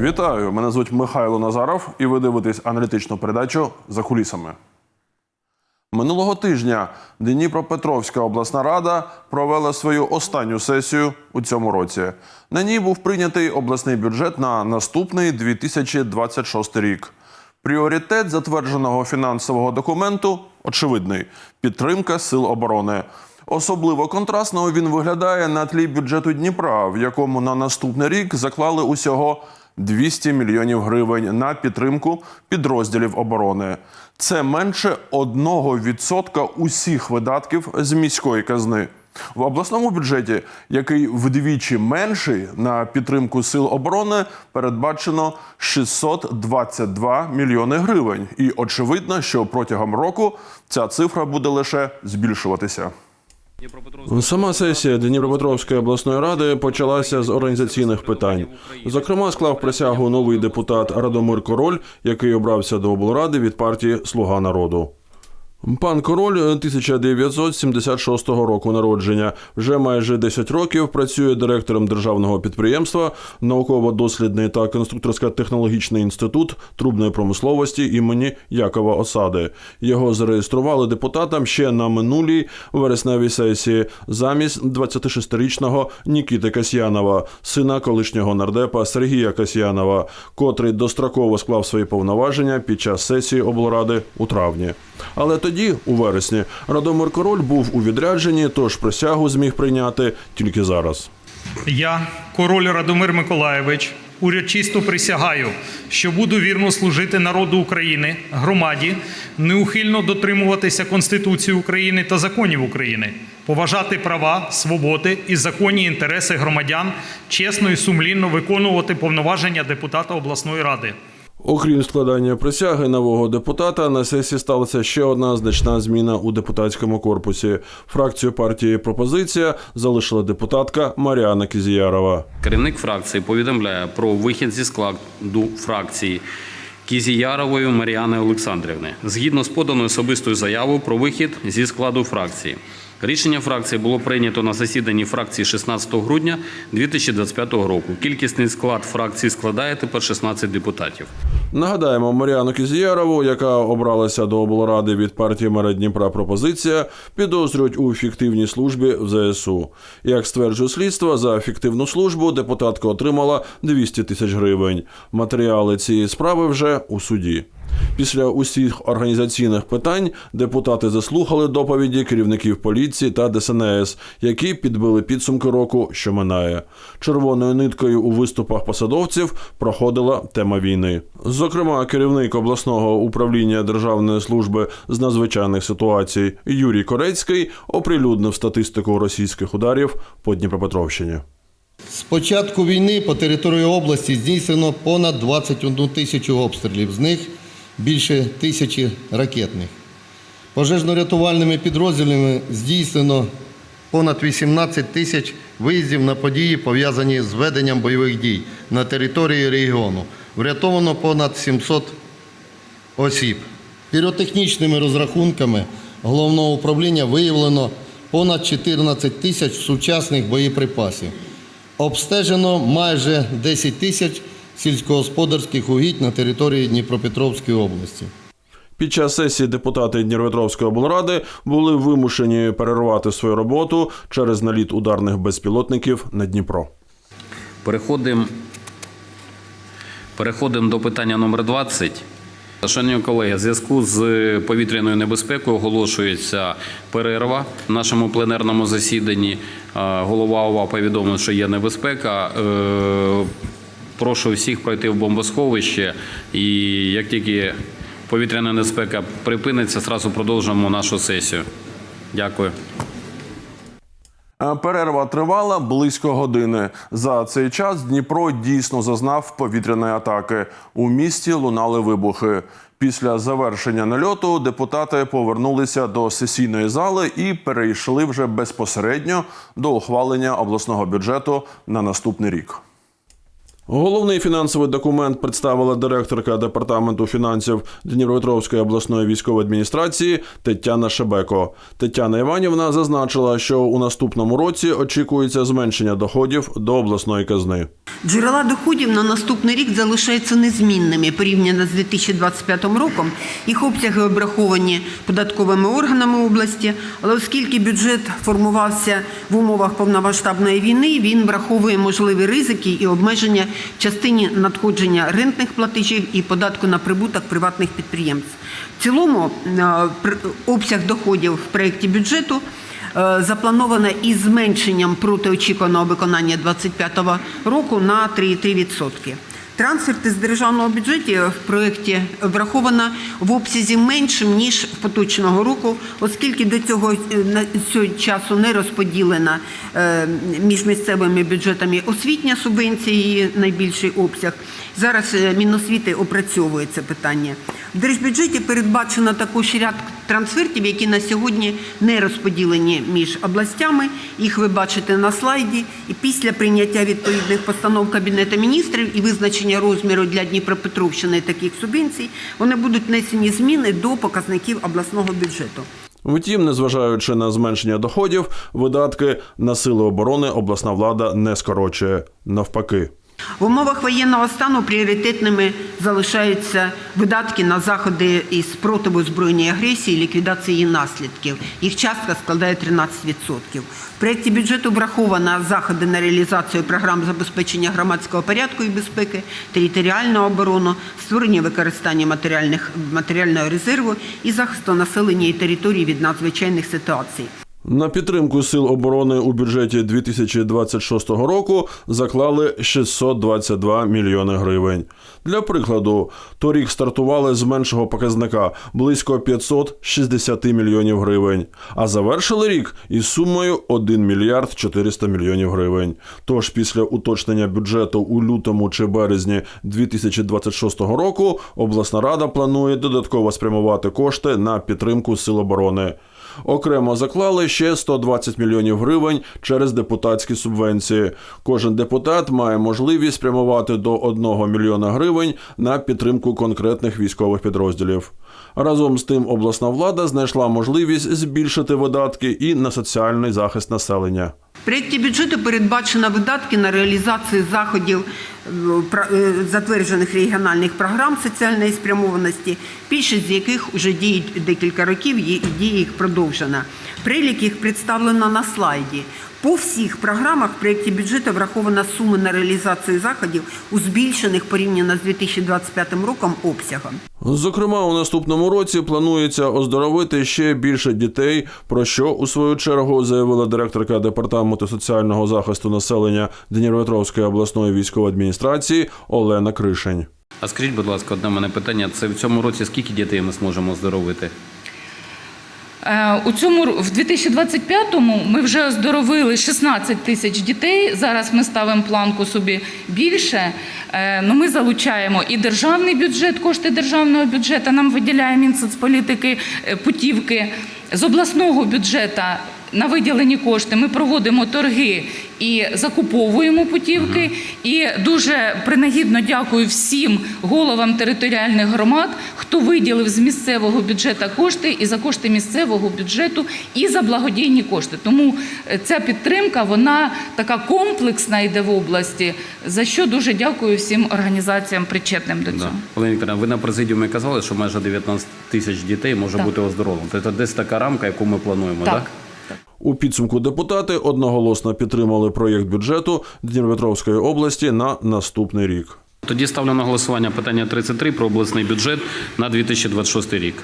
Вітаю! Мене звуть Михайло Назаров, і ви дивитесь аналітичну передачу за кулісами. Минулого тижня Дніпропетровська обласна рада провела свою останню сесію у цьому році. На ній був прийнятий обласний бюджет на наступний 2026 рік. Пріоритет затвердженого фінансового документу очевидний підтримка сил оборони. Особливо контрастно він виглядає на тлі бюджету Дніпра, в якому на наступний рік заклали усього 200 мільйонів гривень на підтримку підрозділів оборони. Це менше 1% усіх видатків з міської казни. В обласному бюджеті, який вдвічі менший на підтримку сил оборони, передбачено 622 мільйони гривень. І очевидно, що протягом року ця цифра буде лише збільшуватися. Сама сесія Дніпропетровської обласної ради почалася з організаційних питань. Зокрема, склав присягу новий депутат Радомир Король, який обрався до облради від партії Слуга народу. Пан Король 1976 року народження. Вже майже 10 років працює директором державного підприємства, науково-дослідний та конструкторсько-технологічний інститут трубної промисловості імені Якова Осади. Його зареєстрували депутатам ще на минулій вересневій сесії замість 26-річного Нікіти Касьянова, сина колишнього нардепа Сергія Касьянова, котрий достроково склав свої повноваження під час сесії облради у травні. Але тоді, у вересні, Радомир Король був у відрядженні, тож присягу зміг прийняти тільки зараз. Я, король Радомир Миколаєвич, урочисто присягаю, що буду вірно служити народу України, громаді, неухильно дотримуватися Конституції України та законів України, поважати права, свободи і законні інтереси громадян, чесно і сумлінно виконувати повноваження депутата обласної ради. Окрім складання присяги нового депутата, на сесії сталася ще одна значна зміна у депутатському корпусі. Фракцію партії Пропозиція залишила депутатка Маріана Кізіярова. Керівник фракції повідомляє про вихід зі складу фракції Кізіярової Маріани Олександрівни згідно з поданою особистою заявою про вихід зі складу фракції. Рішення фракції було прийнято на засіданні фракції 16 грудня 2025 року. Кількісний склад фракції складає тепер 16 депутатів. Нагадаємо, Маріану Кізіярову, яка обралася до облради від партії мера Дніпра пропозиція, підозрюють у фіктивній службі в ЗСУ. Як стверджує слідство, за фіктивну службу депутатка отримала 200 тисяч гривень. Матеріали цієї справи вже у суді. Після усіх організаційних питань депутати заслухали доповіді керівників поліції та ДСНС, які підбили підсумки року, що минає. Червоною ниткою у виступах посадовців проходила тема війни. Зокрема, керівник обласного управління Державної служби з надзвичайних ситуацій Юрій Корецький оприлюднив статистику російських ударів по Дніпропетровщині. З початку війни по території області здійснено понад 21 тисячу обстрілів, з них більше тисячі ракетних. Пожежно-рятувальними підрозділами здійснено понад 18 тисяч виїздів на події, пов'язані з веденням бойових дій на території регіону. Врятовано понад 700 осіб. Піротехнічними розрахунками головного управління виявлено понад 14 тисяч сучасних боєприпасів. Обстежено майже 10 тисяч сільськогосподарських угідь на території Дніпропетровської області. Під час сесії депутати Дніпропетровської облради були вимушені перервати свою роботу через наліт ударних безпілотників на Дніпро. Переходимо, переходимо до питання номер 20. Шановні колеги, в зв'язку з повітряною небезпекою оголошується перерва в нашому пленерному засіданні. Е, Голова ОВА повідомив, що є небезпека. Прошу всіх пройти в бомбосховище, і як тільки повітряна небезпека припиниться, зразу продовжимо нашу сесію. Дякую. Е, Перерва тривала близько години. За цей час Дніпро дійсно зазнав повітряної атаки. У місті лунали вибухи. Після завершення нальоту депутати повернулися до сесійної зали і перейшли вже безпосередньо до ухвалення обласного бюджету на наступний рік. Головний фінансовий документ представила директорка департаменту фінансів Дніпропетровської обласної військової адміністрації Тетяна Шебеко. Тетяна Іванівна зазначила, що у наступному році очікується зменшення доходів до обласної казни. Джерела доходів на наступний рік залишаються незмінними порівняно з 2025 роком. Їх обсяги обраховані податковими органами області, але оскільки бюджет формувався в умовах повномасштабної війни, він враховує можливі ризики і обмеження частині надходження рентних платежів і податку на прибуток приватних підприємств. В цілому е, обсяг доходів в проєкті бюджету Е, заплановано із зменшенням проти очікуваного виконання 2025 року на 3,3%. Трансферти з державного бюджету в проєкті враховано в обсязі меншим ніж поточного року, оскільки до цього е, на цього часу не розподілена е, між місцевими бюджетами освітня субвенція, її найбільший обсяг. Зараз е, Міносвіти опрацьовує це питання. В держбюджеті передбачено також ряд трансфертів, які на сьогодні не розподілені між областями. Їх ви бачите на слайді. І після прийняття відповідних постанов Кабінету міністрів і визначення розміру для Дніпропетровщини таких субвенцій, вони будуть внесені зміни до показників обласного бюджету. Втім, незважаючи на зменшення доходів, видатки на сили оборони обласна влада не скорочує навпаки. В умовах воєнного стану пріоритетними залишаються видатки на заходи із спротиву збройній агресії ліквідації її наслідків. Їх частка складає 13%. В проєкті бюджету враховано заходи на реалізацію програм забезпечення громадського порядку і безпеки, територіальну оборону, створення використання матеріального резерву і захисту населення і території від надзвичайних ситуацій. На підтримку сил оборони у бюджеті 2026 року заклали 622 мільйони гривень. Для прикладу, торік стартували з меншого показника близько 560 мільйонів гривень, а завершили рік із сумою 1 мільярд 400 мільйонів гривень. Тож після уточнення бюджету у лютому чи березні 2026 року обласна рада планує додатково спрямувати кошти на підтримку сил оборони. Окремо заклали ще 120 мільйонів гривень через депутатські субвенції. Кожен депутат має можливість спрямувати до 1 мільйона гривень на підтримку конкретних військових підрозділів. Разом з тим, обласна влада знайшла можливість збільшити видатки і на соціальний захист населення. Проєкті бюджету передбачено видатки на реалізацію заходів е, е, затверджених регіональних програм соціальної спрямованості, більшість з яких вже діють декілька років, і дія їх продовжена. Перелік їх представлено на слайді. По всіх програмах в проєкті бюджету врахована сума на реалізацію заходів у збільшених порівняно з 2025 роком обсягом. Зокрема, у наступному році планується оздоровити ще більше дітей, про що у свою чергу заявила директорка департаменту соціального захисту населення Дніпропетровської обласної військової адміністрації Олена Кришень. А скажіть, будь ласка, одне мене питання: це в цьому році скільки дітей ми зможемо оздоровити? Е, У цьому в 2025-му ми вже оздоровили 16 тисяч дітей. Зараз ми ставимо планку собі більше. Е, Ну, ми залучаємо і державний бюджет, кошти державного бюджету. Нам виділяє Мінсоцполітики е, путівки з обласного бюджету. На виділені кошти ми проводимо торги і закуповуємо путівки. І дуже принагідно дякую всім головам територіальних громад, хто виділив з місцевого бюджету кошти і за кошти місцевого бюджету, і за благодійні кошти. Тому е, ця підтримка вона така комплексна йде в області. За що дуже дякую всім організаціям причетним до цього. Да. Олена Вікторівна, ви на президіумі казали, що майже 19 тисяч дітей може Так. бути оздоровлено. Це десь така рамка, яку ми плануємо, так? Так. У підсумку депутати одноголосно підтримали проєкт бюджету Дніпропетровської області на наступний рік. Тоді ставлю на голосування питання 33 про обласний бюджет на 2026 рік.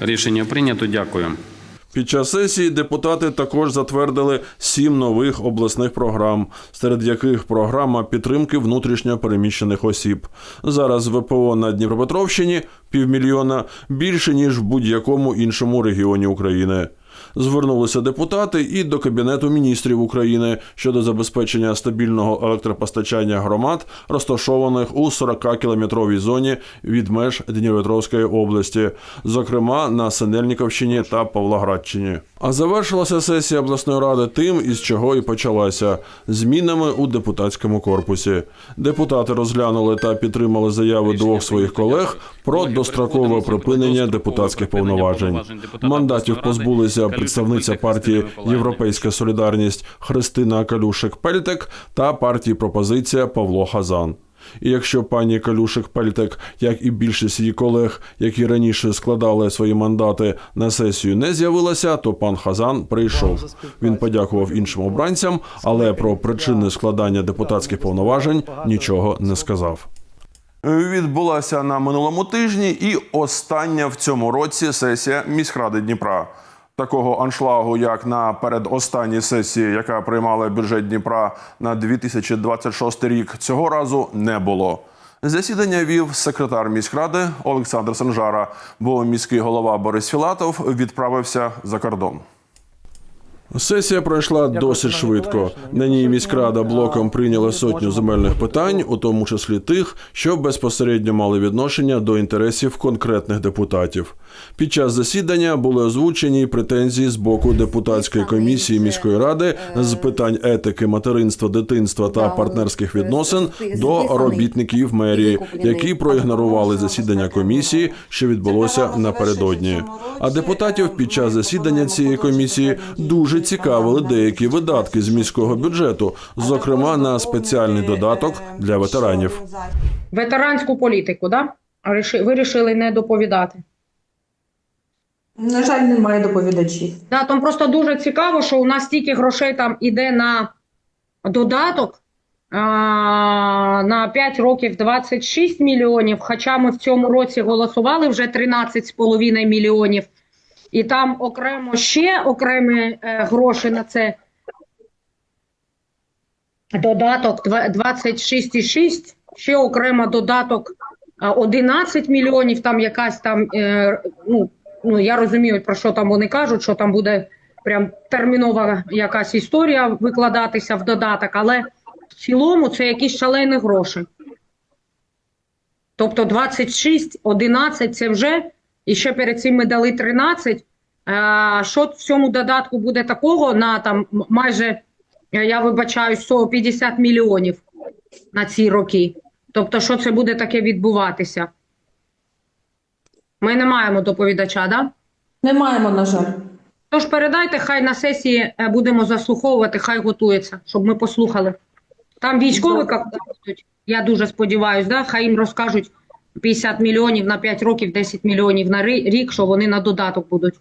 Рішення прийнято. Дякую. Під час сесії депутати також затвердили сім нових обласних програм, серед яких програма підтримки внутрішньо переміщених осіб. Зараз ВПО на Дніпропетровщині півмільйона більше ніж в будь-якому іншому регіоні України. Звернулися депутати і до Кабінету міністрів України щодо забезпечення стабільного електропостачання громад, розташованих у 40-кілометровій зоні від меж Дніпропетровської області, зокрема на Синельниковщині та Павлоградщині. А завершилася сесія обласної ради тим, із чого і почалася змінами у депутатському корпусі. Депутати розглянули та підтримали заяви двох своїх колег про дострокове припинення депутатських повноважень. Мандатів позбулися представниця партії Європейська Солідарність Христина Калюшик Пельтек та партії Пропозиція Павло Хазан. І якщо пані Калюшик Пельтек, як і більшість її колег, які раніше складали свої мандати на сесію, не з'явилася, то пан Хазан прийшов. Він подякував іншим обранцям, але про причини складання депутатських повноважень нічого не сказав. Відбулася на минулому тижні і остання в цьому році сесія міськради Дніпра. Такого аншлагу, як на передостанній сесії, яка приймала бюджет Дніпра на 2026 рік, цього разу не було. Засідання вів секретар міськради Олександр Санжара, бо міський голова Борис Філатов відправився за кордон. Сесія пройшла досить швидко. На ній міськрада блоком прийняла сотню земельних питань, у тому числі тих, що безпосередньо мали відношення до інтересів конкретних депутатів. Під час засідання були озвучені претензії з боку депутатської комісії міської ради з питань етики, материнства, дитинства та партнерських відносин до робітників мерії, які проігнорували засідання комісії, що відбулося напередодні. А депутатів під час засідання цієї комісії дуже цікавили деякі видатки з міського бюджету, зокрема на спеціальний додаток для ветеранів. ветеранську політику, да? Ріши- Вирішили не доповідати. На жаль, немає доповідачів. Да, там просто дуже цікаво, що у нас стільки грошей там іде на додаток а, на 5 років 26 мільйонів, хоча ми в цьому році голосували вже 13,5 мільйонів. І там окремо ще окремі е, гроші на це. Додаток 26,6, ще окремо додаток а, 11 мільйонів, там якась там, е, ну, ну я розумію, про що там вони кажуть, що там буде прям термінова якась історія викладатися в додаток, але в цілому це якісь шалені гроші. Тобто 26, 11 це вже, і ще перед цим ми дали 13. А, що в цьому додатку буде такого на там майже, я вибачаю, 150 мільйонів на ці роки? Тобто, що це буде таке відбуватися? Ми не маємо доповідача, да? Не маємо, на жаль. Тож передайте, хай на сесії е, будемо заслуховувати, хай готується, щоб ми послухали. Там військові як будуть, я дуже сподіваюся, да? хай їм розкажуть 50 мільйонів на 5 років, 10 мільйонів на рік, що вони на додаток будуть.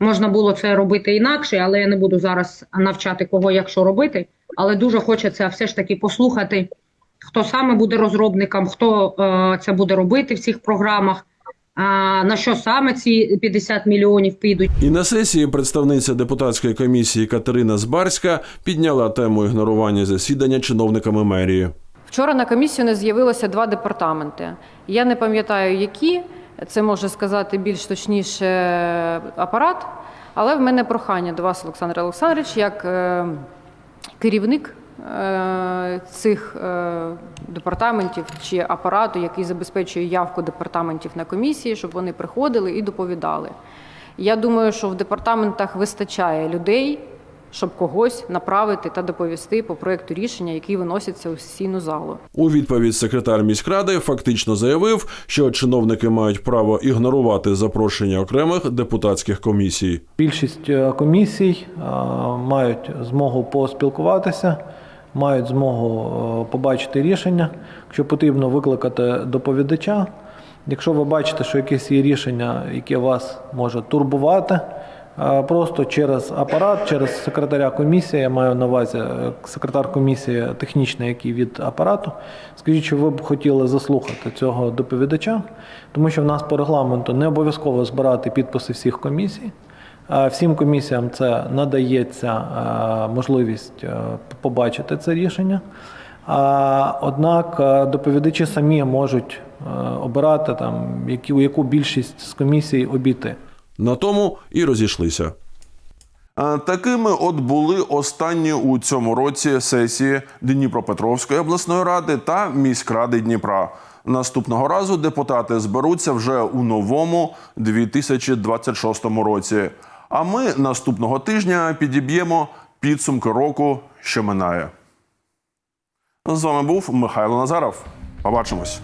Можна було це робити інакше, але я не буду зараз навчати кого як що робити. Але дуже хочеться все ж таки послухати, хто саме буде розробником, хто е, це буде робити в цих програмах, а, на що саме ці 50 мільйонів підуть. І на сесії представниця депутатської комісії Катерина Збарська підняла тему ігнорування засідання чиновниками мерії. Вчора на комісію не з'явилося два департаменти. Я не пам'ятаю, які це може сказати більш точніше апарат. Але в мене прохання до вас, Олександр Олександрович, як е, керівник е, цих е, департаментів чи апарату, який забезпечує явку департаментів на комісії, щоб вони приходили і доповідали. Я думаю, що в департаментах вистачає людей, щоб когось направити та доповісти по проекту рішення, які виносяться у сесійну залу. У відповідь секретар міськради фактично заявив, що чиновники мають право ігнорувати запрошення окремих депутатських комісій. Більшість е, комісій е, мають змогу поспілкуватися, мають змогу е, побачити рішення. Якщо потрібно викликати доповідача. Якщо ви бачите, що якесь є рішення, яке вас може турбувати, е, просто через апарат, через секретаря комісії, я маю на увазі е, секретар комісії технічний, який від апарату, скажіть, що ви б хотіли заслухати цього доповідача, тому що в нас по регламенту не обов'язково збирати підписи всіх комісій. Всім комісіям це надається е, можливість е, побачити це рішення. А, Однак е, доповідачі самі можуть обирати там, які, у яку більшість з комісій обійти. На тому і розійшлися. Такими от були останні у цьому році сесії Дніпропетровської обласної ради та міськради Дніпра. Наступного разу депутати зберуться вже у новому 2026 році. А ми наступного тижня підіб'ємо підсумки року, що минає. З вами був Михайло Назаров. Побачимось.